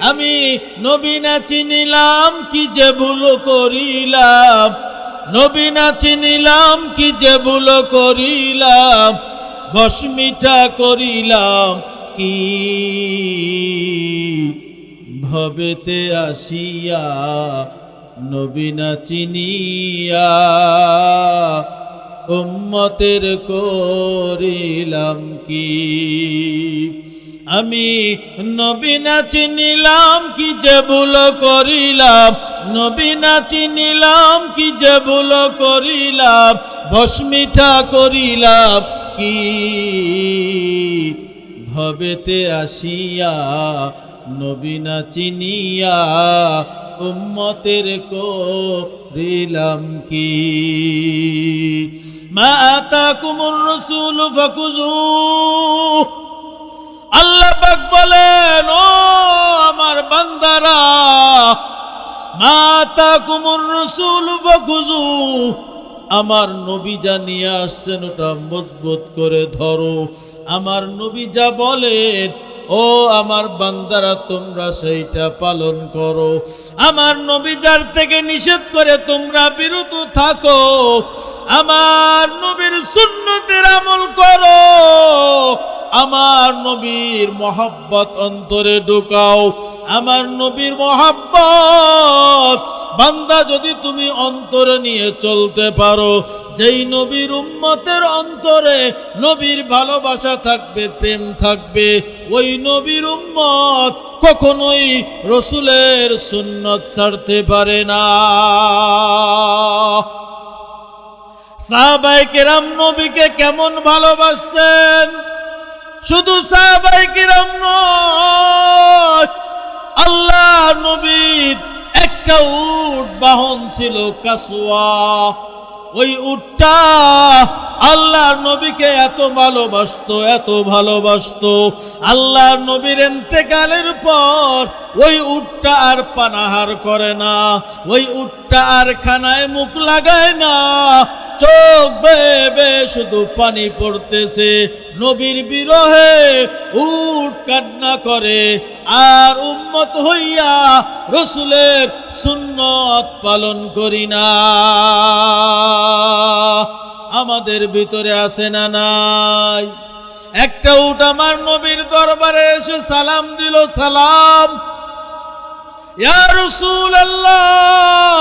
আমি নবী না চিনিলাম কি যে ভুল করিলাম? নবী না চিনিলাম কি যে ভুল করিলাম? বসমিটা করিলাম কি? ভবেতে আসিয়া নবী না চিনিয়া উম্মতের করিলাম কি? আমি নবী না চিনিলাম, কি যে ভুল করিলাম? নবী না চিনিলাম, কি যে ভুল করিলাম? ভস্মিঠা করিলাম কি? ভবেতে আসিয়া নবী না চিনিয়া উম্মতের করিলাম কি? মা আতাকুমুর রাসূল ফাকুজুহ আল্লাহ পাক বলেন, ও আমার বান্দারা মাতা কুমুর রসুল, বকুজু, আমার নবী যা নিয়ে আসছেন, ওটা মজবুত করে ধরো। আমার নবী যা বলেন, ও আমার বান্দারা, তোমরা সেইটা পালন করো। আমার নবী যার থেকে নিষেধ করে তোমরা বিরত থাকো, আমার নবীর সুন্নতের আমল করো। আমার নবীর মহাব্বত অন্তরে ঢুকাও। আমার নবীর মহাব্বত, বান্দা যদি তুমি অন্তরে নিয়ে চলতে পারো, যেই নবীর উম্মতের অন্তরে নবীর ভালোবাসা থাকবে, প্রেম থাকবে, ওই নবীর উম্মত কখনোই রসুলের সুন্নত ছাড়তে পারে না। সাহাবাই কেরাম নবীকে কেমন ভালোবাসছেন শুধু সাহাবাই কিরাম নয় আল্লাহ নবীর একটা উট বাহন ছিল কাসুয়া ওই উটটা আল্লাহর নবীকে এত ভালোবাসত, এত ভালোবাসতো। আল্লাহর নবীর এন্তেকালের পর ওই উটটা আর পানাহার করে না, ওই উটটা আর খানায় মুখ লাগায় না। চোখ বেবে শুধু পানি পড়তেছে। নবীর বিরহে উট কান্না করে, আর উম্মত হইয়া রসুলের সুন্নত পালন করি না। আমাদের ভিতরে আছে না নাই? একটা উট আমার নবীর দরবারে এসে সালাম দিল, সালাম। ইয়া রসুল আল্লাহ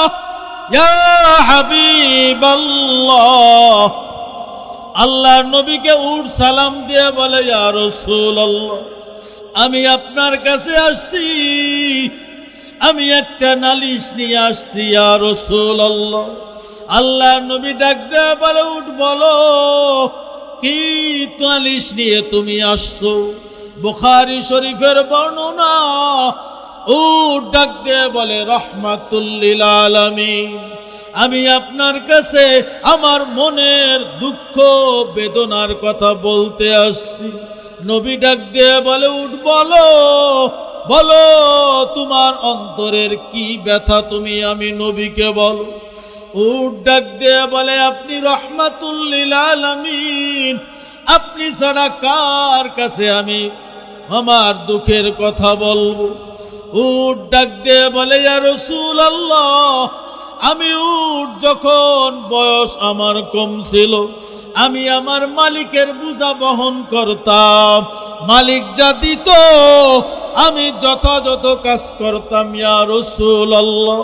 আল্লাহ নবীকে উঠ সালাম দিয়ে বলে আমি আপনার কাছে আসছি। আমি একটা নালিশ নিয়ে আসছি, ইয়া রাসূলুল্লাহ। আল্লাহ নবী ডাক দেয়া বলে, উঠ, বলো, কি নালিশ নিয়ে তুমি আসছো? বুখারী শরীফের বর্ণনা ও ডাক দিয়ে বলে রহমাতুল্লিল আলামিন আমি আপনার কাছে আমার মনের দুঃখ, বেদনার কথা বলতে আসছি। নবী ডাক দিয়ে বলে উঠ বলো বলো, তোমার অন্তরের কি ব্যথা তুমি আমি নবীকে বলো। উঠ ডাক দিয়ে বলে, আপনি রহমাতুল্লিল আলামিন আপনি ছাড়া কার কাছে আমি আমার দুঃখের কথা বলব? উট ডাক দিয়ে বলে, ইয়া রসুল আল্লাহ আমি উট যখন বয়স আমার কম ছিল, আমি আমার মালিকের বোঝা বহন করতাম। মালিক যা দিত, আমি যথাযথ কাজ করতাম, ইয়া রসুল আল্লাহ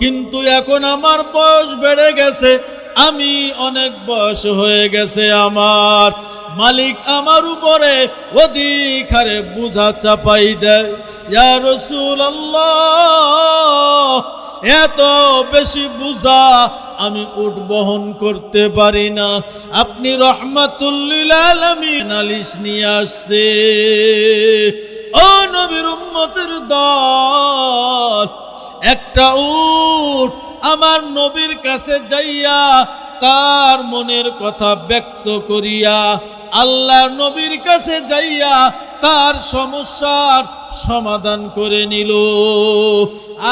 কিন্তু এখন আমার বয়স বেড়ে গেছে আমি অনেক বয়স হয়ে গেছে আমার। মালিক আমার উপরে অধিক হারে বুঝা চাপাই দেয়। রসুল এত বেশি বুঝা আমি উঠ বহন করতে পারি না। আপনি রহমাতুল্লিল নালিশ নিয়ে আসছে। ও নবীর উম্মতের দল, একটা উট আমার নবীর কাছে যাইয়া তার মনের কথা ব্যক্ত করিয়া আল্লাহ নবীর কাছে যাইয়া তার সমস্যার সমাধান করে নিল।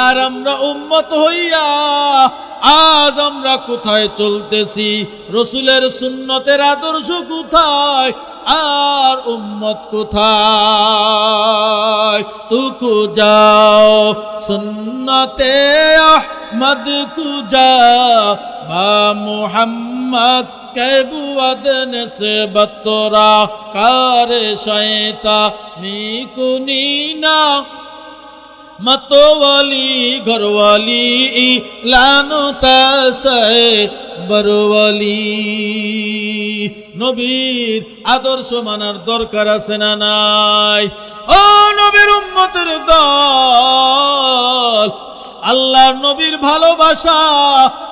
আর আমরা উম্মত হইয়া আজ আমরা কোথায় চলতেছি? রসুলের সুন্নতের আদর্শ কোথায়? আর উম্মত কোথায়? তুকু যাও, সুন্নতে আহমদ কুজা বা মুহাম্মদ বত্তরা কার শয়তা, নিকুনি না। মতোয়ালি, ঘরওয়ালি, লানো তাস্তায়, বরওয়ালি। নবীর আদর্শ মানার দরকার আছে না নাই? ও নবীর উম্মতের দল, আল্লাহর নবীর ভালোবাসা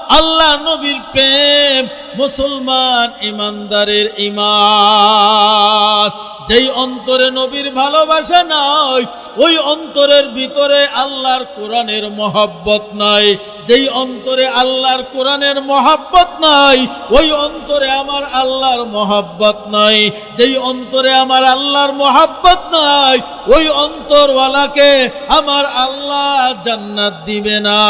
আল্লাহ নবীর প্রেম মুসলমান ইমানদারের ইমান। যেই অন্তরে নবীর ভালোবাসা নাই, ওই অন্তরের ভিতরে আল্লাহর কোরআনের মহব্বত নাই। যেই অন্তরে আল্লাহর কোরআনের মহব্বত নাই, ওই অন্তরে আমার আল্লাহর মহব্বত নাই। যেই অন্তরে আমার আল্লাহর মহব্বত নাই, ওই অন্তরওয়ালাকে আমার আল্লাহ জান্নাত দিবে না।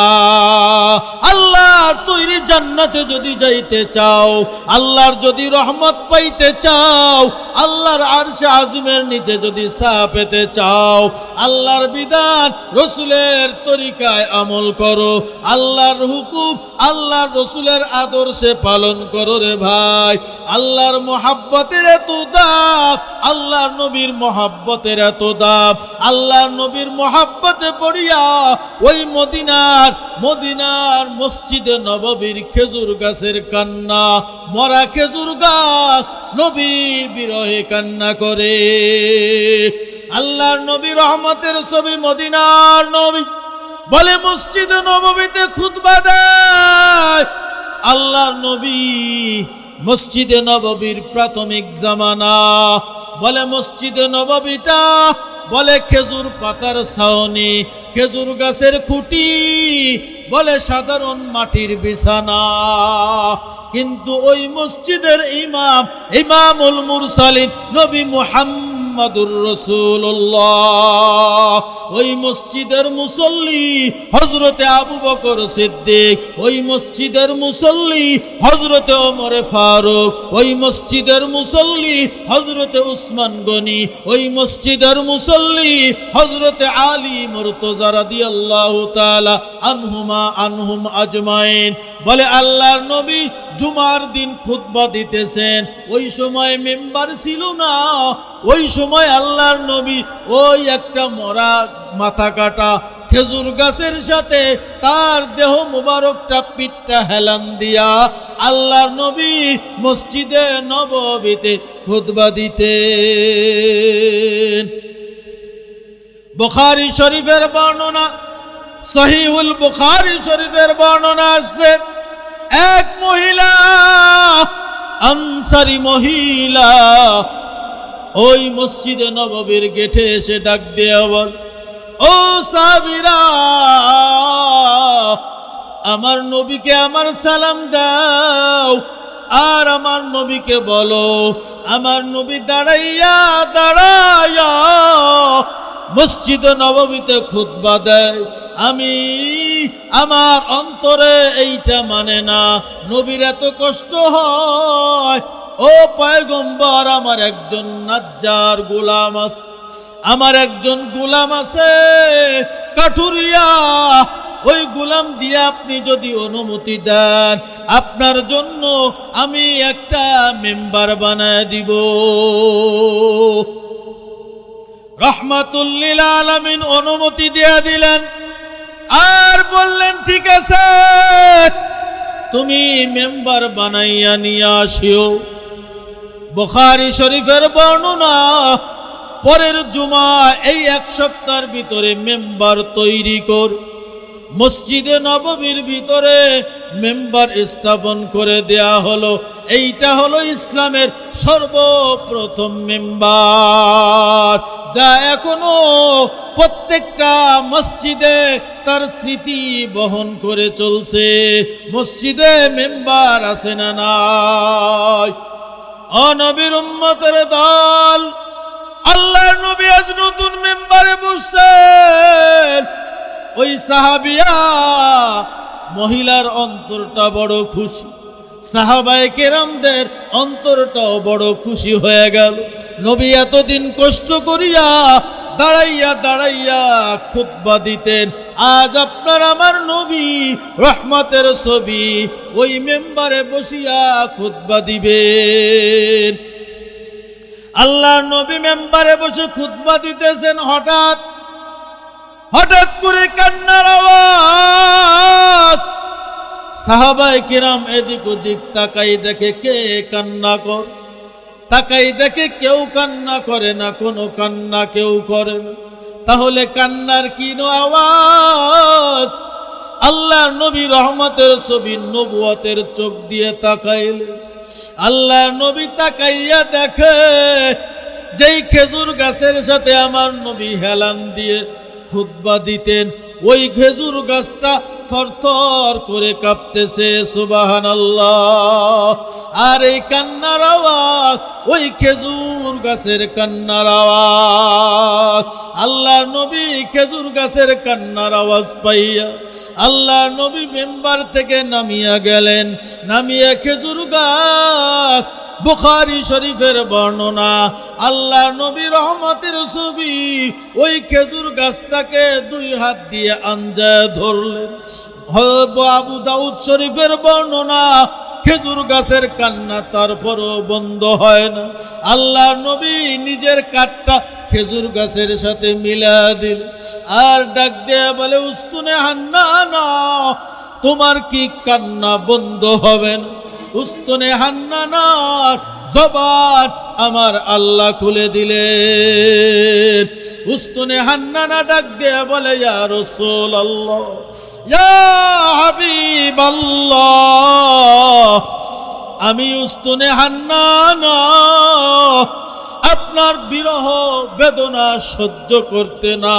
আল্লাহর তৈরি জান্নাতে যদি যাইতে চাও, আল্লাহর যদি রহমত পাইতে চাও, আল্লাহর আরশে আজমের নিচে যদি সা পেতে চাও, আল্লাহর বিধান রসুলের তরিকায় আমল করো, আল্লাহর হুকুম আল্লাহর রসুলের আদর্শে পালন করো রে ভাই, আল্লাহর মোহাব্বতের এত দাম আল্লাহর নবীর মোহাব্বতের এত দাম আল্লাহর নবীর মহাব্বতে পড়িয়া ওই মদিনার মদিনার মসজিদে নববীর খেজুর গাছের কান্না, মরা খেজুর গাছ নবীর বিরহে কান্না করে। আল্লাহর নবী রহমতের ছবি মদিনার নবী বলে, মসজিদে নববীতে খুতবা দেয়। আল্লাহর নবী মসজিদে নববীর প্রাথমিক জামানা। বলে মসজিদে নববীটা, বলে খেজুর পাতার ছাউনি, খেজুর গাছের খুঁটি, বলে সাধারণ মাটির বিছানা। কিন্তু ওই মসজিদের ইমাম, ইমামুল মুরসালিন নবী মুহাম্মাদুর রসুল্লাহ ওই মসজিদের মুসল্লি হজরতে আবু বকর সিদ্দিক, ওই মসজিদের মুসল্লি হজরতে ওমরে ফারুক, ওই মসজিদের মুসল্লি হজরতে উসমান গনি, ওই মসজিদের মুসল্লি হজরতে আলী মুরতজা রাদিয়াল্লাহু তাআলা আনহুমা আনহুম আজমাইন। বলে, আল্লাহর নবী জুমার দিন খুতবা দিতেছেন। ওই সময় মেম্বার ছিল না। ওই সময় আল্লাহর নবী ওই একটা মরা মাথা কাটা খেজুর গাছের সাথে তার দেহ মুবারকটা পিঠটা হেলান দিয়া আল্লাহর নবী মসজিদে নববীতে খুতবা দিতে বুখারী শরীফের বর্ণনা, সহিহুল বুখারি শরীফের বর্ণনা আসছে। এক মহিলা, আনসারি মহিলা, ওই মসজিদে নববীর গেটে এসে ডাক দিয়ে বল, ও সাবিরা, আমার নবীকে আমার সালাম দাও, আর আমার নবীকে বলো, আমার নবী দাঁড়াইয়া দাঁড়াইয়া মসজিদ নববীতে খুতবা দেয়। আমি আমার অন্তরে এইটা মানে না। নবীর এত কষ্ট হয়। ও পয়গম্বর, আমার একজন নাজ্জার গোলাম আছে আমার একজন গোলাম আছে কাঠুরিয়া। ওই গোলাম দিয়ে আপনি যদি অনুমতি দেন, আপনার জন্য আমি একটা মেম্বার বানায় দিব। রহমাতুল্লিল আলমিন অনুমতি দিয়ে দিলেন। আর বললেন, ঠিক আছে, তুমি মেম্বার বানাইয়া নিয়ে আসিও। বুখারি শরীফের বর্ণনা, পরের জুমা এই এক সপ্তাহের ভিতরে মেম্বার তৈরি কর। মসজিদে নববীর ভিতরে মেম্বার স্থাপন করে দেয়া হলো। এইটা হলো ইসলামের সর্বপ্রথম মেম্বার। যা এখনও প্রত্যেকটা মসজিদে তার স্মৃতি বহন করে চলছে। মসজিদে মেম্বার আছে না নাই? অনবীর উম্মতের দল, আল্লাহর নবী আজ নতুন মেম্বারে বসছেন। ওই সাহাবিয়া মহিলার অন্তরটা বড় খুশি। সাহাবায়ে কেরামদের অন্তরটাও বড় খুশি হয়ে গেল। নবী এতদিন কষ্ট করিয়া দাঁড়াইয়া দাঁড়াইয়া খুতবা দিতেন। আজ আপনার আমার নবী রহমতের ছবি ওই মেম্বারে বসিয়া খুতবা দিবেন। আল্লাহ নবী মেম্বারে বসে খুতবা দিতেছেন হঠাৎ হঠাৎ করে কান্নার আওয়াজ। সাহাবাই কিরাম এদিক ওদিক তাকাই দেখে কে কান্না কর। তাকাই দেখে কেউ কান্না করে না, কোনো কান্না কেউ করে না। তাহলে কান্নার কি আওয়াজ? আল্লাহ নবী রহমতের ছবি নবুয়তের চোখ দিয়ে তাকাইলে আল্লাহ নবী তাকাইয়া দেখে, যেই খেজুর গাছের সাথে আমার নবী হেলান দিয়ে খুতবা দিতেন। ওই খেজুর গাছটা থরথর করে কাঁপতেছে সুবাহান আর এই কান্নার আওয়াজ, ওই খেজুর গাছের কান্নার আওয়াজ। আল্লাহ নবী খেজুর গাছের কান্নার আওয়াজ পাইয়া আল্লাহ নবী মেম্বার থেকে নামিয়া গেলেন। নামিয়া খেজুর গাছ বুখারি শরীফের বর্ণনা, আল্লাহ নবী রহমতের ছবি, ওই খেজুর গাছটাকে দুই হাত দিয়ে আঞ্জায় ধরলেন। আবু দাউদ শরীফের বর্ণনা, খেজুর গাছের কান্না তারপরও বন্ধ হয় না। আল্লাহ নবী নিজের কাঠটা খেজুর গাছের সাথে মিলা দিল আর ডাক দেয়া বলে, উস্তুনে হান্না না তোমার কি কান্না বন্ধ হবে না? উস্তনে হান্নানার জবান আমার আল্লাহ খুলে দিলেন। উস্তনে হান্নানা ডাক দিয়ে বলে, ইয়া রসুল আল্লাহ ইয়া হাবিব আমি উস্তনে হান্নানা, আপনার বিরহ বেদনা সহ্য করতে না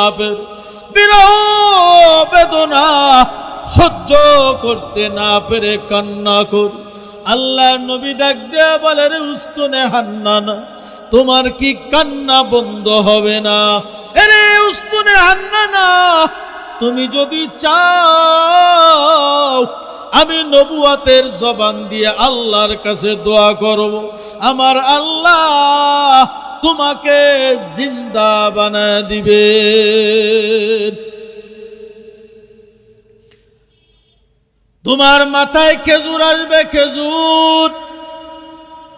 বিরহ বেদনা সহ্য করতে না পেরে কান্না কর। আল্লাহ নবী ডাক দেয়া বলে, রে উস্তনে হান্নানা তোমার কি কান্না বন্ধ হবে না? এরে উস্তনে হান্নানা তুমি যদি চাও, আমি নবুয়াতের জবান দিয়ে আল্লাহর কাছে দোয়া করব। আমার আল্লাহ তোমাকে জিন্দা বানা দিবে তোমার মাথায় খেজুর আসবে খেজুর।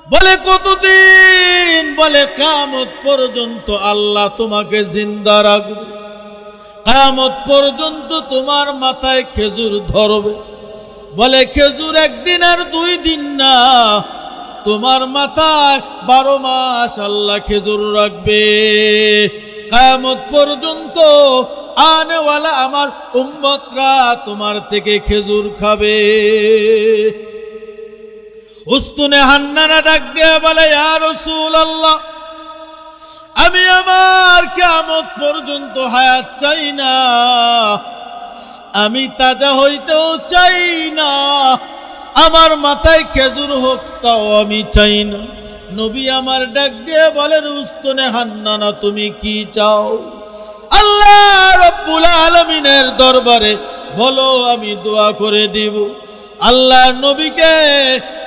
বলে কতদিন? বলে কামত পর্যন্ত আল্লাহ তোমাকে জিন্দা রাখবে। কামত পর্যন্ত তোমার মাথায় খেজুর ধরবে। বলে খেজুর একদিন আর দুই দিন না। তোমার মাথায় বারো মাস আল্লাহ খেজুর রাখবে। কায়ামত পর্যন্ত আনেওয়ালা, আমার উম্মতরা তোমার থেকে খেজুর খাবে। উস্তুনে হান্নানা ডাক দিয়ে বলে আর রসুল আল্লাহ আমি আমার কেমত পর্যন্ত হায়াত চাই না। আমি তাজা হইতেও চাই না। আমার মাথায় খেজুর হোক, তাও আমি চাই না। নবী আমার ডাক দিয়ে বলেন, উস্তনে হান্নানা, তুমি কি চাও? আল্লাহ রব্বুল আলমিনের দরবারে, বলো আমি দোয়া করে দিব। আল্লাহ নবীকে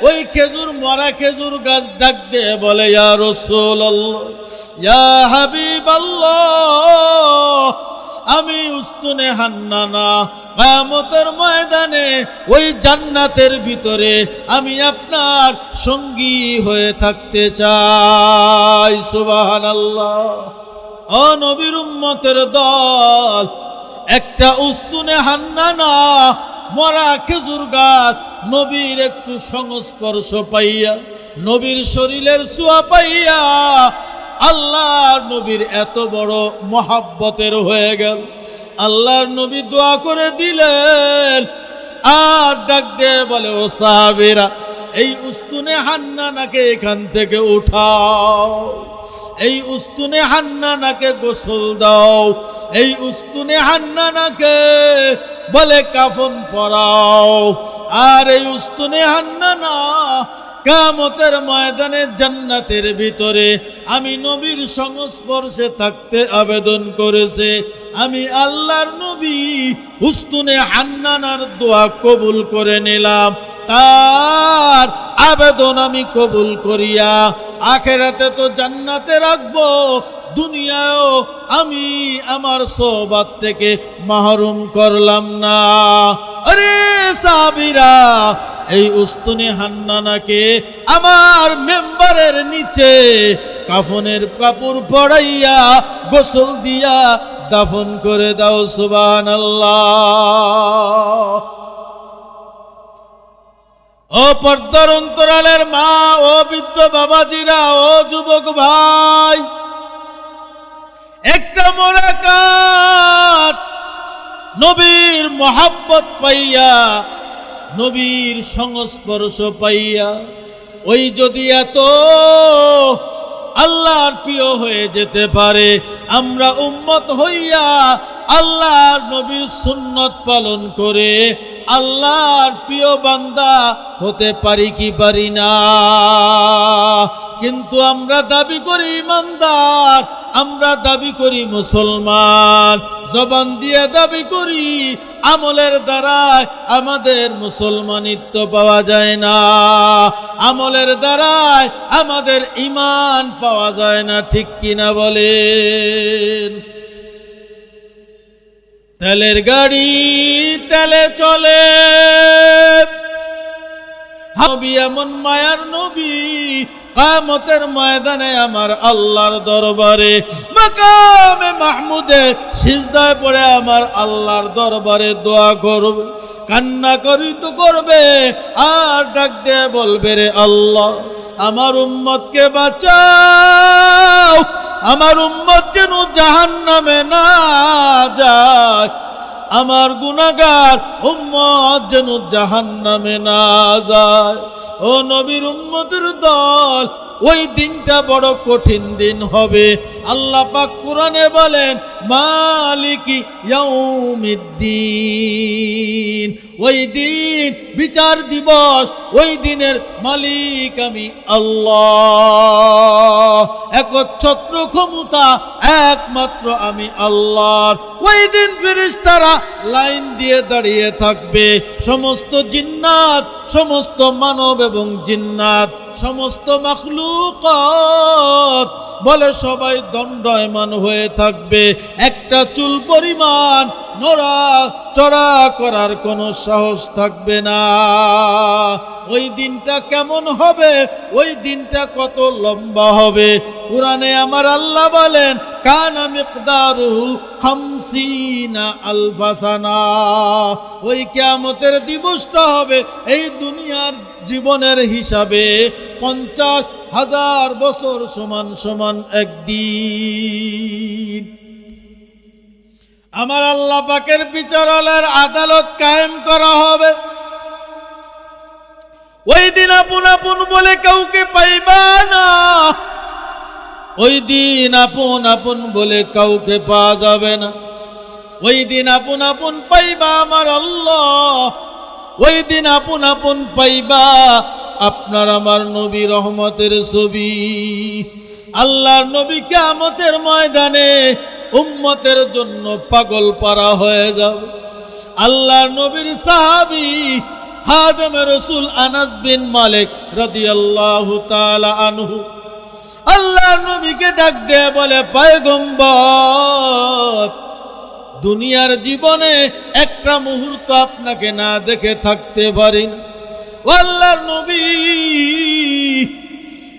ওই খেজুর, মরা খেজুর গাছ ডাক দিয়ে বলে, ইয়া রসুল ইয়া হাবিব আমি উস্তুনে হান্নানা, কায়ামতের ময়দানে ওই জান্নাতের ভিতরে আমি আপনার সঙ্গী হয়ে থাকতে চাই। সুবাহান আল্লাহ অনবীর উম্মতের দল, একটা উস্তুনে হান্নানা, মরা খেজুর গাছ, নবীর একটু সংস্পর্শ পাইয়া, নবীর শরীরের ছোঁয়া পাইয়া, আল্লাহর নবীর এত বড় মহাব্বতের হয়ে গেল। আল্লাহর নবী দোয়া করে দিলেন, আর ডাক দিয়ে বলে, ও সাহাবেরা, এই উস্তুনে হান্নানাকে এখান থেকে উঠাও। এই উস্তুনে হান্নানাকে গোসল দাও, এই উস্তুনে হান্নানাকে বলে কাফন পরাও। আর এই উস্তুনে হান্নানা কামতের ময়দানে জান্নাতের ভিতরে আমি নবীর সংস্পর্শে থাকতে আবেদন করেছে। আমি আল্লাহর নবী উস্তুনে হান্নানার দোয়া কবুল করে নিলাম। তার আবেদন আমি কবুল করিয়া আখেরাতে তো জান্নাতে রাখব। দুনিয়াও আমি আমার সোবাত থেকে মাহরুম করলাম না। আরে সাবিরা এই উস্তুনি হান্নানাকে আমার মেম্বারের নিচে কাফনের কাপড় পড়াইয়া গোসল দিয়া দাফন করে দাও সুবান আল্লাহ ও পর্দার অন্তরালের মা, ও বৃদ্ধ বাবাজিরা, ও যুবক ভাই, একটা মোরাকাত নবীর মহাব্বত পাইয়া, নবীর সংস্পর্শ পাইয়া, ওই যদি এত আল্লাহর প্রিয় হয়ে যেতে পারে, আমরা উম্মত হইয়া আল্লাহর নবীর সুন্নত পালন করে আল্লাহর প্রিয় বান্দা হতে পারি কি পারি না। কিন্তু আমরা দাবি করি ইমানদার, আমরা দাবি করি মুসলমান। জবান দিয়ে দাবি করি, আমলের দ্বারায় আমাদের মুসলমানিত্ব পাওয়া যায় না। আমলের দ্বারায় আমাদের ইমান পাওয়া যায় না, ঠিক কিনা বলেন? তেলের গাড়ি তেলে চলে। নবী এমন মায়ার নবী কামতের ময়দানে আমার আল্লাহর দরবারে। মাকামে মাহমুদে সিজদায় পড়ে আমার আল্লাহর দরবারে দোয়া করবে। কান্না করি তো করবে, আর ডাক দিয়ে বলবে রে আল্লাহ, আমার উম্মতকে বাঁচাও, আমার উম্মত আমার গুনাগার উম্মত যেন জাহান নামে না যায়। ও নবীর উম্মতের দল ওই দিনটা বড় কঠিন দিন হবে। আল্লাহ পাক কোরআনে বলেন, মালিকি ইয়াউমিদ্দিন। ওই দিন বিচার দিবস, ওই দিনের মালিক আমি আল্লাহ। একচ্ছত্র ক্ষমতা একমাত্র আমি আল্লাহর। ওই দিন ফিরিস্তারা লাইন দিয়ে দাঁড়িয়ে থাকবে। সমস্ত জিন্নাত সমস্ত মানব এবং জিন্নাত সমস্ত মখলুকত। বলে সবাই দণ্ডয়মান হয়ে থাকবে। একটা চুল পরিমাণ নড়া চড়া করার কোনো সাহস থাকবে না। ওই দিনটা কেমন হবে? ওই দিনটা কত লম্বা হবে? কোরআনে আমার আল্লাহ বলেন, কানা মিকদারুহু খামসিনা আলফাসানা। ওই কিয়ামতের দিবসটা হবে, এই দুনিয়ার জীবনের হিসাবে পঞ্চাশ হাজার বছর সমান সমান একদিন। আমার আল্লাহ পাকের বিচারালের আদালত কায়েম করা হবে। ওই দিন আপন আপন বলে কাউকে পাইবা না। ওই দিন আপন আপন বলে কাউকে পাওয়া যাবে না। ওই দিন আপন আপন পাইবা আমার আল্লাহ। ওই দিন আপন আপন পাইবা আপনার আমার নবী রহমতের ছবি। আল্লাহর নবী কেমতের ময়দানে উম্মতের জন্য পাগল পারা হয়ে যাবে। আল্লাহর নবীর সাহাবি খাদম রসুল আনাস বিন মালিক রাদিয়াল্লাহু তাআলা আনহু। আল্লাহর নবীকে ডাক দেয়া বলে, পয়গম্বর দুনিয়ার জীবনে একটা মুহূর্ত আপনাকে না দেখে থাকতে পারি না। আল্লাহর নবী,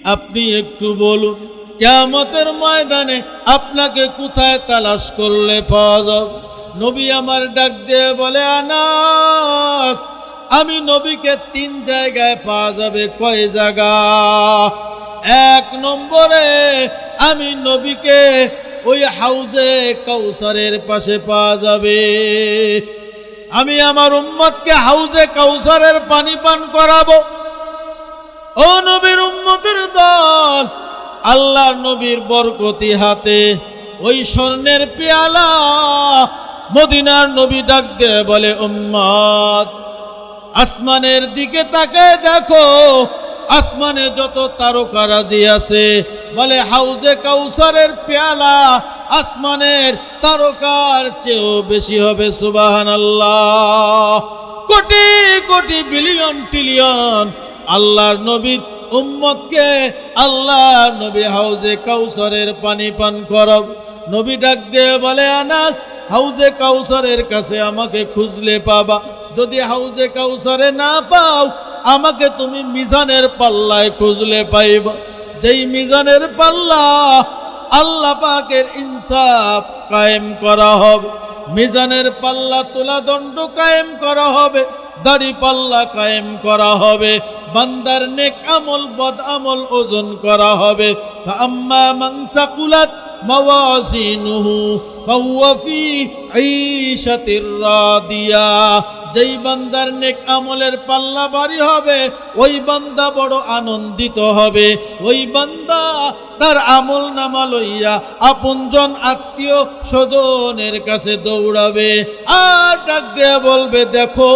আপনি একটু বলুন কেমতের ময়দানে আপনাকে কোথায় তালাশ করলে পাওয়া যাবে? নবী আমার ডাক দিয়ে বলে, আনাস, আমি নবীকে তিন জায়গায় পাওয়া যাবে। কয় জায়গা? এক নম্বরে আমি নবীকে ওই হাউজে কৌসারের পাশে পাওয়া যাবে। আমি আমার উম্মতকে হাউজে কৌসারের পানি পান করাবো। ও নবীর উম্মতের দল, আল্লাহ নবীর বরকতি হাতে ওই স্বর্ণের পেয়ালা মদিনার নবী ডাক দিয়ে বলে, উম্মত, আসমানের দিকে তাকায় দেখো, আসমানে যত তারকারাজি আছে বলে, হাউজে কাউসারের পেয়ালা আসমানের তারকার চেয়েও বেশি হবে সুবাহান আল্লাহ কোটি কোটি বিলিয়ন ট্রিলিয়ন আল্লাহর নবীর উম্মতকে আল্লাহ নবী হাউজে কাউসারের পানি পান করব নবী ডাক দিয়ে বলে, আনাস, হাউজে কাউসারের কাছে আমাকে খুঁজলে পাবা। যদি হাউজে কাউসারে না পাও, আমাকে তুমি মিজানের পাল্লায় খুঁজলে পাইবা। যেই মিজানের পাল্লা আল্লাহ পাকের ইনসাফ কায়েম করা হবে, মিজানের পাল্লা তোলা দণ্ড কায়েম করা হবে, দাড়ি পাল্লা কায়েম করা হবে, বান্দার নেক আমল বদ আমল ওজন করা হবে। আম্মা মাংসাকুলাত মাওয়াজিনুহু ফাহুয়া ফি ঈশাতির রাদিয়া। যেই বান্দার নেক আমলের পাল্লা বাড়ি হবে ওই বান্দা বড় আনন্দিত হবে। ওই বান্দা তার আমল নামা লইয়া আপনজন আত্মীয় স্বজনের কাছে দৌড়াবে। আর ডাক দিয়ে বলবে, দেখো,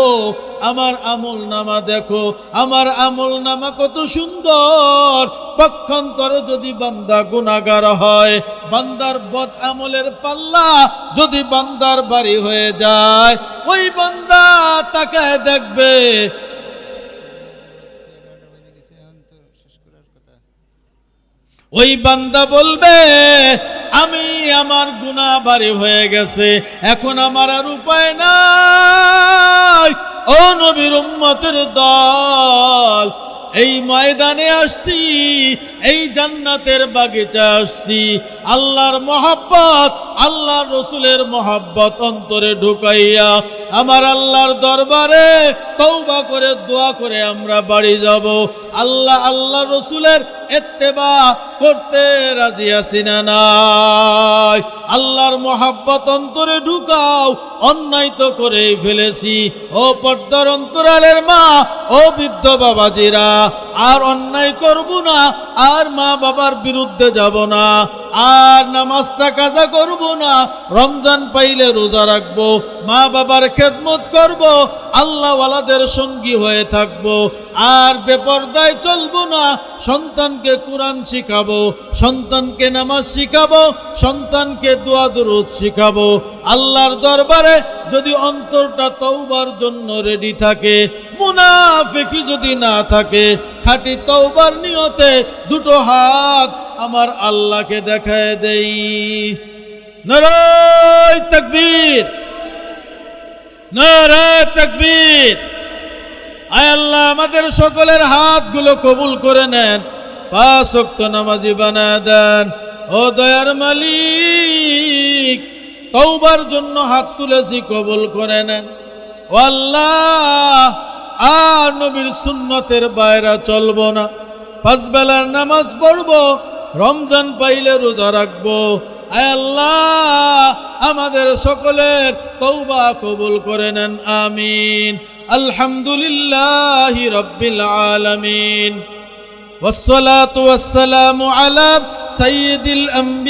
আমার আমল নামা দেখো, আমার আমল নামা কত সুন্দর। পক্ষান্তর যদি বান্দা গুণাগার হয়, বান্দার বদ আমলের পাল্লা যদি বান্দার বাড়ি হয়ে যায়, ওই বান্দা তাকায় দেখবে ওই বান্দা বলবে, আমি আমার গুণা বাড়ি হয়ে গেছে, এখন আমার আর উপায় নাই। ও নবীর উম্মতের দল, এই ময়দানে আসছি এই জান্নাতের বাগিচা আসছি। আল্লাহর মহাব্বত, আল্লাহর রসুলের মহাব্বত অন্তরে ঢুকাইয়া আমার আল্লাহর দরবারে তৌবা করে, দোয়া করে আমরা বাড়ি যাব। আল্লাহ আল্লাহ রসুলের এত্তেবা করতে রাজি আছি না নাই। আল্লাহর মহাব্বত অন্তরে ঢুকাও, অন্যায় তো করেই ফেলেছি। ও পর্দার অন্তরালের মা, ও বৃদ্ধ বাবাজিরা আর অন্যায় করব না আর মা বাবার বিরুদ্ধে যাব না। আর নামাজটা কাজা করব না, রমজান পাইলে রোজা রাখব, মা বাবার খেদমত করব, আল্লাহওয়ালাদের সঙ্গী হয়ে থাকব, আর বেপরদায় চলবো না, সন্তানকে কোরআন শিখাবো, সন্তানকে নামাজ শিখাবো, সন্তানকে দোয়া দরুদ শিখাবো। আল্লাহর দরবারে যদি অন্তরটা তৌবার জন্য রেডি থাকে, মুনাফিকি যদি না থাকে, খাঁটি তৌবার নিয়তে দুটো হাত আমার আল্লাহকে দেখায় দেই। নারায় তকবীর। নারায় তকবীর। আয় আল্লাহ, আমাদের সকলের হাতগুলো কবুল করে নেন। পাঁচ নামাজি বানায় দেন। ও দয়ার মালিক তৌবার জন্য হাত তুলেছি, কবুল করে নেন। ও আল্লাহ, আর নবীর সুন্নতের বাইরা চলবো না। পাঁচ বেলার নামাজ পড়ব রমজান পাইলে রোজা রাখবো আয় আল্লাহ আমাদের সকলের তৌবা কবুল করে নেন আমিন আলহামদুলিল্লাহ রব্বিল আলামিন والصلاة والسلام على سيد الأنبياء